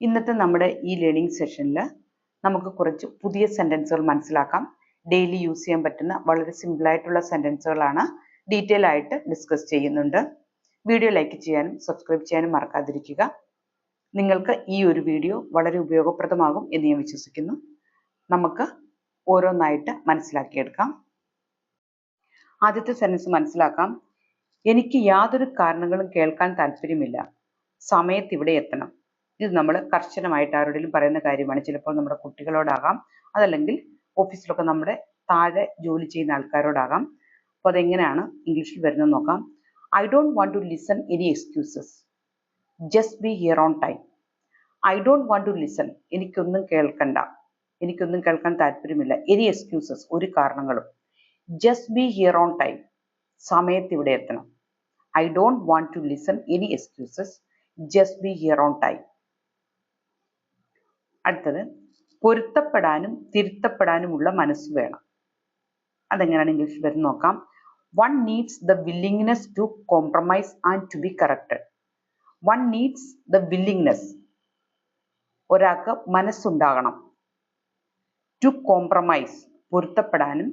ഇന്നത്തെ നമ്മുടെ ഈ ലേണിംഗ് സെഷനിൽ നമുക്ക് കുറച്ച് പുതിയ സെന്റൻസുകൾ മനസ്സിലാക്കാം. ഡെയിലി യൂസ് ചെയ്യാൻ പറ്റുന്ന വളരെ സിമ്പിളായിട്ടുള്ള സെന്റൻസുകളാണ് ഡീറ്റെയിൽ ആയിട്ട് ഡിസ്കസ് ചെയ്യുന്നുണ്ട്. വീഡിയോ ലൈക്ക് ചെയ്യാനും സബ്സ്ക്രൈബ് ചെയ്യാനും മറക്കാതിരിക്കുക. നിങ്ങൾക്ക് ഈ ഒരു വീഡിയോ വളരെ ഉപയോഗപ്രദമാകും എന്ന് ഞാൻ വിശ്വസിക്കുന്നു. നമുക്ക് ഓരോന്നായിട്ട് മനസ്സിലാക്കിയെടുക്കാം. ആദ്യത്തെ സെന്റൻസ് മനസ്സിലാക്കാം. എനിക്ക് യാതൊരു കാരണങ്ങളും കേൾക്കാൻ താല്പര്യമില്ല. സമയത്ത് ഇവിടെ എത്തണം. ഇത് നമ്മൾ കർശനമായിട്ട് ആരോടെങ്കിലും പറയുന്ന കാര്യമാണ്. ചിലപ്പോൾ നമ്മുടെ കുട്ടികളോടാകാം അതല്ലെങ്കിൽ ഓഫീസിലൊക്കെ നമ്മുടെ താഴെ ജോലി ചെയ്യുന്ന ആൾക്കാരോടാകാം. അപ്പോൾ അതെങ്ങനെയാണ് ഇംഗ്ലീഷിൽ വരുന്നത് നോക്കാം. I don't want to listen any excuses. Just be here on time. I don't want to listen. എനിക്കൊന്നും കേൾക്കണ്ട. എനിക്കൊന്നും കേൾക്കാൻ താല്പര്യമില്ല. Any excuses. ഒരു കാരണങ്ങളും. Just be here on time. സമയത്ത് ഇവിടെ എത്തണം. I don't want to listen any excuses. Just be here on time. അടുത്തത് പൊരുത്തപ്പെടാനും തിരുത്തപ്പെടാനുമുള്ള മനസ്സ് വേണം. അതെങ്ങനെയാണ് ഇംഗ്ലീഷിൽ വരുന്ന നോക്കാം. One needs the willingness to compromise and to be corrected one needs the willingness ഒരാൾക്ക് മനസ്സുണ്ടാകണം. ടു കോംപ്രമൈസ് പൊരുത്തപ്പെടാനും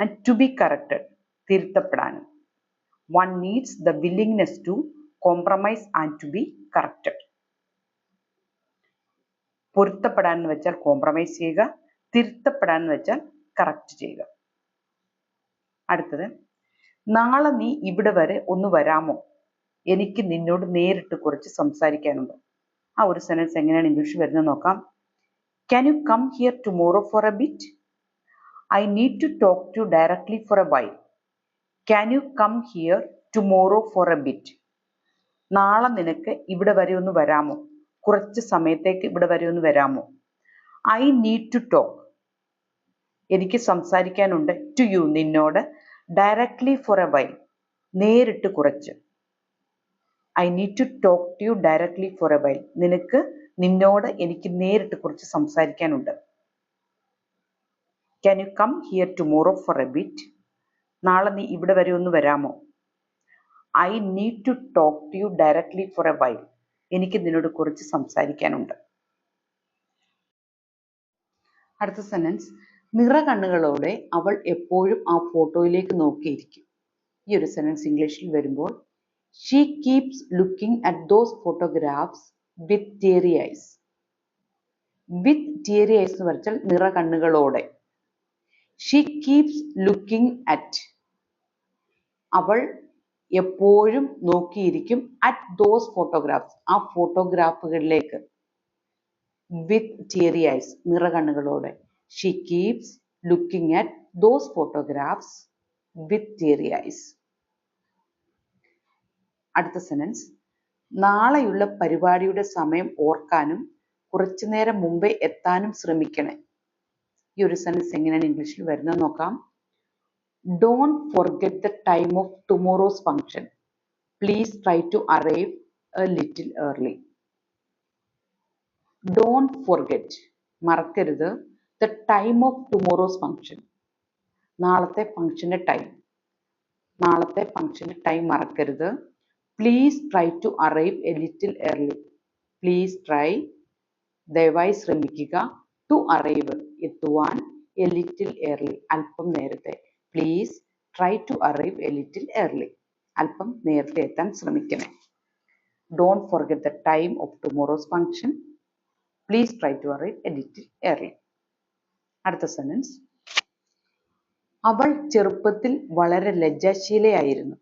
and to be corrected തിരുത്തപ്പെടാനും. One needs the willingness to compromise and to be corrected പൊരുത്തപ്പെടാൻ എന്ന് വെച്ചാൽ കോംപ്രമൈസ് ചെയ്യുക തിരുത്തപ്പെടാൻ എന്ന് വെച്ചാൽ correct ചെയ്യുക. അടുത്തത് നാളെ നീ ഇവിടെ വരെ ഒന്ന് വരാമോ? എനിക്ക് നിന്നോട് നേരിട്ട് കുറച്ച് സംസാരിക്കാനുണ്ട്. ആ ഒരു സെന്റൻസ് എങ്ങനെയാണ് ഇംഗ്ലീഷ് വരുന്നത് നോക്കാം. Can you come here tomorrow for a bit I need to talk to directly for a while can you come here tomorrow for a bit നാളെ നിനക്ക് ഇവിടെ വരെ ഒന്ന് വരാമോ? കുറച്ച് സമയത്തേക്ക് ഇവിടെ വരെ ഒന്ന് വരാമോ? ഐ നീഡ് ടു ടോക്ക് എനിക്ക് സംസാരിക്കാനുണ്ട്. ടു യു നിന്നോട്. ഡയറക്ട്ലി ഫോർ എ വൈ നേരിട്ട് കുറച്ച്. I need to talk to you directly for a while നിനക്ക് നിന്നോട് എനിക്ക് നേരിട്ട് കുറച്ച് സംസാരിക്കാനുണ്ട്. Can you come here tomorrow for a bit നാളെ നീ ഇവിടെ വരെ ഒന്ന് വരാമോ? I need to talk to you directly for a while എനിക്ക് നിന്നോട് കുറച്ച് സംസാരിക്കാനുണ്ട്. അടുത്ത സെന്റൻസ് നിറകണ്ണുകളോടെ അവൾ എപ്പോഴും ആ ഫോട്ടോയിലേക്ക് നോക്കിയിരിക്കും. ഈ ഒരു സെന്റൻസ് ഇംഗ്ലീഷിൽ വരുമ്പോൾ she keeps looking at those photographs with teary eyes with teary eyes എന്ന് പറഞ്ഞാൽ നിറകണ്ണുകളോടെ. ഷീ കീപ്സ് ലുക്കിംഗ് അറ്റ് അവൾ എപ്പോഴും നോക്കിയിരിക്കും അറ്റ് ദോസ് ഫോട്ടോഗ്രാഫ്സ് ആ ഫോട്ടോഗ്രാഫുകളിലേക്ക് with teary eyes നിറകണ്ണുകളോടെ. She keeps looking at those photographs with teary eyes അടുത്ത sentence നാളെയുള്ള പരിപാടിയുടെ സമയം ഓർക്കാനും കുറച്ചു നേരം മുമ്പേ എത്താനും ശ്രമിക്കണേ. ഈ ഒരു സെൻസ് എങ്ങനെയാണ് ഇംഗ്ലീഷിൽ വരുന്നത് നോക്കാം. Don't forget the time of tomorrow's function please try to arrive a little early don't forget മറക്കരുത്. The time of tomorrow's function നാളത്തെ ഫംഗ്ഷന്റെ ടൈം നാളത്തെ ഫംഗ്ഷന്റെ ടൈം മറക്കരുത്. Please try to arrive a little early please try ദയവായി ശ്രമിക്കുക. To arrive എത്തുവാൻ a little early അല്പം നേരത്തെ. Please try to arrive a little early അല്പം നേരത്തെ എത്താൻ ശ്രമിക്കണേ. Don't forget the time of tomorrow's function please try to arrive a little early അടുത്ത sentence അവൾ ചെറുപ്പത്തിൽ വളരെ ലജ്ജാശീലയായിരുന്നു.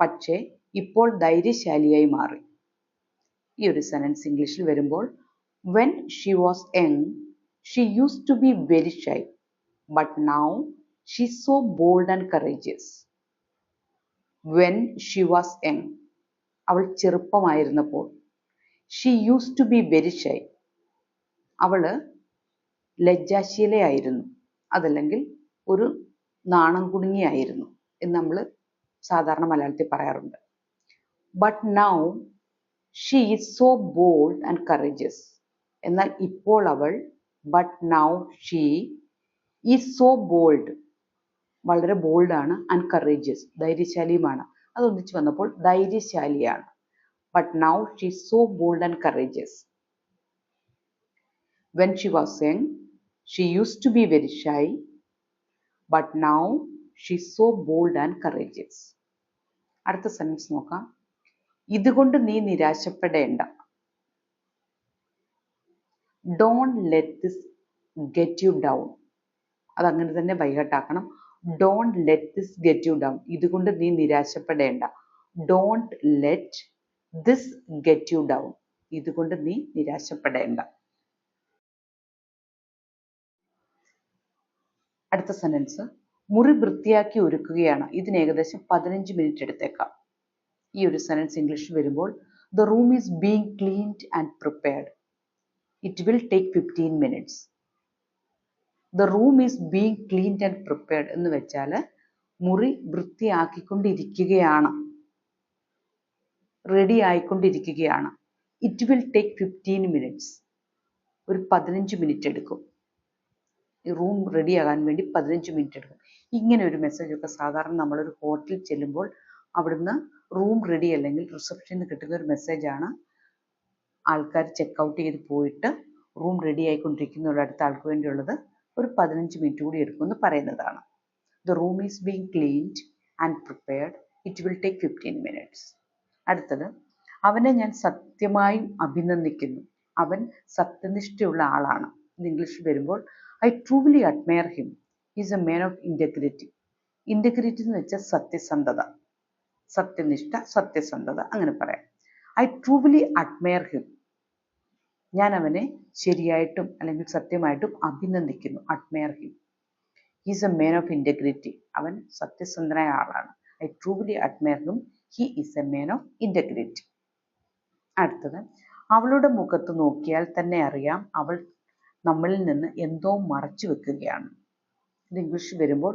പക്ഷേ ഇപ്പോൾ ധൈര്യശാലിയായി മാറി. ഈ ഒരു സെനൻസ് ഇംഗ്ലീഷിൽ വരുമ്പോൾ when she was young she used to be very shy but now she so bold and courageous when she was young അവൾ ചെറുപ്പമായിരുന്നപ്പോൾ she used to be very shy അവൾ ലജ്ജാശീലയായിരുന്നു അതല്ലെങ്കിൽ ഒരു നാണം കുടുങ്ങിയായിരുന്നു എന്ന് നമ്മൾ സാധാരണ മലയാളത്തിൽ പറയാറുണ്ട്. But now she is so bold and courageous എന്നാൽ ഇപ്പോൾ അവൾ but now she is so bold വളരെ ബോൾഡാണ് ആൻഡ് കറേജിയസ് ധൈര്യശാലിയുമാണ്. അതൊന്നിച്ച് വന്നപ്പോൾ ധൈര്യശാലിയാണ്. But now she so bold and courageous when she was young she used to be very shy but now she so bold and courageous അടുത്ത sentence നോക്കാം. ഇതുകൊണ്ട് നീ നിരാശപ്പെടേണ്ട. Don't let this get you down അതങ്ങനെ തന്നെ ബൈഹട്ടാക്കണം don't let this get you down ഇതുകൊണ്ട് നീ നിരാശപ്പെടേണ്ട. Don't let this get you down ഇതുകൊണ്ട് നീ നിരാശപ്പെടേണ്ട. അടുത്ത സെന്റൻസ് മുറി വൃത്തിയാക്കി ഒരുക്കുകയാണ്. ഇതിന് ഏകദേശം പതിനഞ്ച് മിനിറ്റ് എടുത്തേക്കാം. ഈ ഒരു സെന്റൻസ് ഇംഗ്ലീഷ് വരുമ്പോൾ the room is being cleaned and prepared it will take fifteen minutes the room is being cleaned and prepared എന്ന് വെച്ചാൽ മുറി വൃത്തിയാക്കിക്കൊണ്ടിരിക്കുകയാണ്. റെഡി ആയിക്കൊണ്ടിരിക്കുകയാണ്. It will take fifteen minutes ഒരു പതിനഞ്ച് മിനിറ്റ് എടുക്കും. ഈ റൂം റെഡിയാകാൻ വേണ്ടി പതിനഞ്ച് മിനിറ്റ് എടുക്കും. ഇങ്ങനെ ഒരു മെസ്സേജ് ഒക്കെ സാധാരണ നമ്മളൊരു ഹോട്ടലിൽ ചെല്ലുമ്പോൾ അവിടുന്ന് റൂം റെഡി അല്ലെങ്കിൽ റിസപ്ഷനിൽ കിട്ടുന്ന ഒരു മെസ്സേജാണ് ആൾക്കാർ ചെക്ക് ഔട്ട് ചെയ്ത് പോയിട്ട് റൂം റെഡി ആയിക്കൊണ്ടിരിക്കുന്ന അടുത്ത ആൾക്ക് വേണ്ടിയുള്ളത് ഒരു പതിനഞ്ച് മിനിറ്റ് കൂടി എടുക്കുമെന്ന് പറയുന്നതാണ്. The room is being cleaned and prepared it will take fifteen minutes അടുത്തത് അവനെ ഞാൻ സത്യമായും അഭിനന്ദിക്കുന്നു. അവൻ സത്യനിഷ്ഠയുള്ള ആളാണ്. ഇംഗ്ലീഷിൽ വരുമ്പോൾ I truly admire him is a man of integrity integrity എന്ന് വെച്ചാൽ സത്യസന്ധത. സത്യനിഷ്ഠ സത്യസന്ധത അങ്ങനെ പറയാം. ഐ ട്രൂലി അഡ്മയർ ഹിം ഞാൻ അവനെ ശരിയായിട്ടും അല്ലെങ്കിൽ സത്യമായിട്ടും അഭിനന്ദിക്കുന്നു admire him is a man of integrity അവൻ സത്യസന്ധനായ ആളാണ്. I truly admire him he is a man of integrity അടുത്തത് അവളുടെ മുഖത്ത് നോക്കിയാൽ തന്നെ അറിയാം അവൾ നമ്മളിൽ നിന്ന് എന്തോ മറച്ചു വെക്കുകയാണ്. ഇത് ഇംഗ്ലീഷ് വരുമ്പോൾ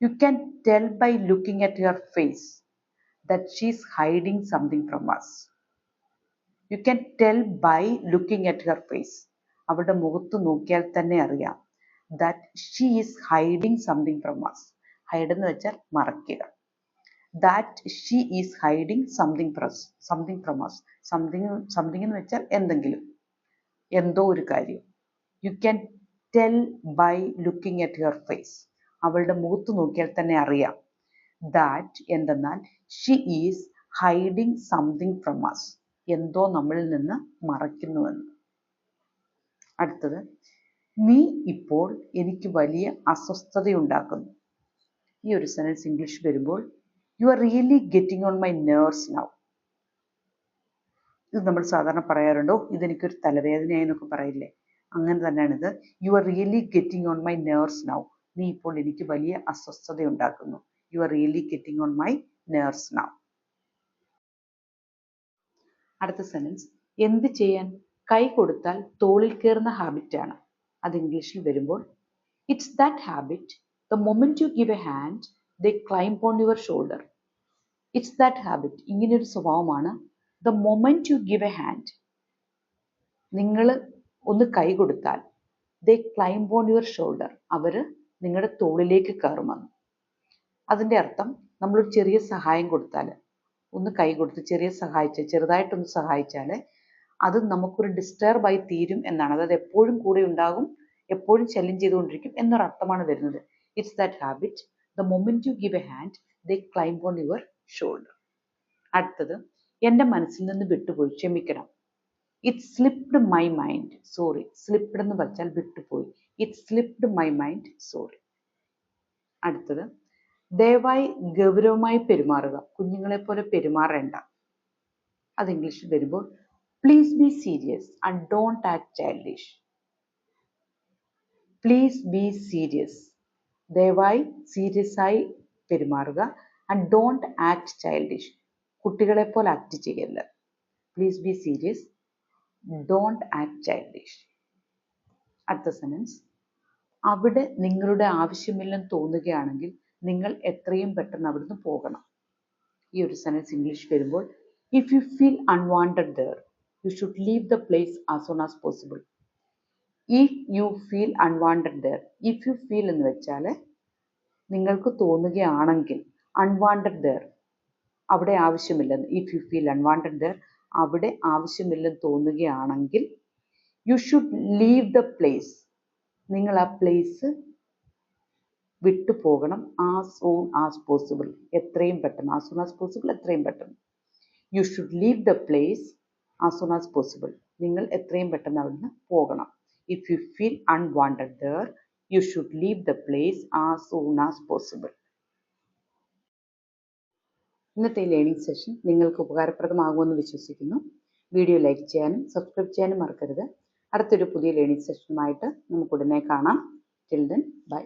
you can tell by looking at your face that she's hiding something from us you can tell by looking at her face അവളുടെ മുഖത്ത് നോക്കിയാൽ തന്നെ അറിയാം that she is hiding something from us hide എന്ന് വെച്ചാൽ മറയ്ക്കുക. That she is hiding something from something from us something something എന്ന് വെച്ചാൽ എന്തെങ്കിലും. എന്തോ ഒരു കാര്യം. You can tell by looking at her face അവളുടെ മുഖത്ത് നോക്കിയാൽ തന്നെ അറിയാം ദാറ്റ് എന്തെന്നാൽ she is hiding something from us എന്തോ നമ്മളിൽ നിന്ന് മറയ്ക്കുന്നുവെന്ന്. അടുത്തത് നീ ഇപ്പോൾ എനിക്ക് വലിയ അസ്വസ്ഥതയുണ്ടാക്കുന്നു. ഈ ഒരു സെന്റൻസ് ഇംഗ്ലീഷ് വരുമ്പോൾ you are really getting on my nerves now ഇത് നമ്മൾ സാധാരണ പറയാറുണ്ടോ ഇതെനിക്കൊരു തലവേദനയായി എന്നൊക്കെ പറയില്ലേ? അങ്ങനെ തന്നെയാണ് ഇത് you are really getting on my nerves now നീ ഇപ്പോൾ എനിക്ക് വലിയ അസ്വസ്ഥതയുണ്ടാക്കുന്നു. You are really getting on my nerves now അടുത്ത സെന്റൻസ് എന്ത് ചെയ്യാൻ? കൈ കൊടുത്താൽ തോളിൽ കയറുന്ന ഹാബിറ്റാണ് അത് ഇംഗ്ലീഷിൽ വരുമ്പോൾ it's that habit the moment you give a hand the climb on your shoulder it's that habit ഇങ്ങനെയൊരു സ്വഭാവമാണ്. The moment you give a hand നിങ്ങൾ ഒന്ന് കൈ കൊടുത്താൽ they climb on your shoulder അവർ നിങ്ങളുടെ തോളിലേക്ക് കയറുമെന്ന് അതിന്റെ അർത്ഥം നമ്മളൊരു ചെറിയ സഹായം കൊടുത്താൽ ഒന്ന് കൈ കൊടുത്ത് ചെറിയ സഹായിച്ച് ചെറുതായിട്ടൊന്ന് സഹായിച്ചാൽ അത് നമുക്കൊരു ഡിസ്റ്റർബായി തീരും എന്നാണ്. അതായത് എപ്പോഴും കൂടെ ഉണ്ടാകും എപ്പോഴും ശല്യം ചെയ്തുകൊണ്ടിരിക്കും എന്നൊരർത്ഥമാണ് വരുന്നത്. It's that habit the moment you give a hand they climb on your shoulder അടുത്തത് എന്റെ മനസ്സിൽ നിന്ന് വിട്ടുപോയി ക്ഷമിക്കണം. It slipped my mind sorry slipped എന്ന് വെച്ചാൽ വിട്ടുപോയി. It slipped my mind sorry അടുത്തത് ദയവായി ഗൗരവമായി പെരുമാറുക. കുഞ്ഞുങ്ങളെ പോലെ പെരുമാറേണ്ട. അത് ഇംഗ്ലീഷിൽ വരുമ്പോൾ please be serious and don't act childish please be serious ദയവായി സീരിയസ് ആയി പെരുമാറുക. ആൻഡ് ഡോണ്ട് ആക്ട് ചൈൽഡിഷ് കുട്ടികളെ പോലെ ആക്ട് ചെയ്യരുത്. Please be serious don't act childish അടുത്ത സെന്റൻസ് അവിടെ നിങ്ങളുടെ ആവശ്യമില്ലെന്ന് തോന്നുകയാണെങ്കിൽ നിങ്ങൾ എത്രയും പെട്ടെന്ന് അവിടുന്ന് പോകണം. ഈ ഒരു സെന്റൻസ് ഇംഗ്ലീഷ് വരുമ്പോൾ if you feel unwanted there you should leave the place as soon as possible if you feel unwanted there if you feel എന്ന് വെച്ചാൽ നിങ്ങൾക്ക് തോന്നുകയാണെങ്കിൽ അൺവാണ്ടഡ് ദർ അവിടെ ആവശ്യമില്ലെന്ന്. If you feel unwanted there അവിടെ ആവശ്യമില്ലെന്ന് തോന്നുകയാണെങ്കിൽ you should leave the place നിങ്ങൾ ആ പ്ലേസ് വിട്ടു പോകണം ആസ് സൂൺ ആസ് പോസിബിൾ എത്രയും പെട്ടെന്ന്. ആസ് സൂൺ ആസ് പോസിബിൾ എത്രയും പെട്ടെന്ന്. You should leave the place as soon as possible നിങ്ങൾ എത്രയും പെട്ടെന്ന് അവിടെ നിന്ന് പോകണം. If you feel unwanted there you should leave the place as soon as possible ഇന്നത്തെ ലേണിംഗ് സെഷൻ നിങ്ങൾക്ക് ഉപകാരപ്രദമാകുമെന്ന് വിശ്വസിക്കുന്നു. വീഡിയോ ലൈക്ക് ചെയ്യാനും സബ്സ്ക്രൈബ് ചെയ്യാനും മറക്കരുത്. അടുത്തൊരു പുതിയ ലേണിംഗ് സെഷനുമായിട്ട് നമുക്ക് ഉടനെ കാണാം. Till then bye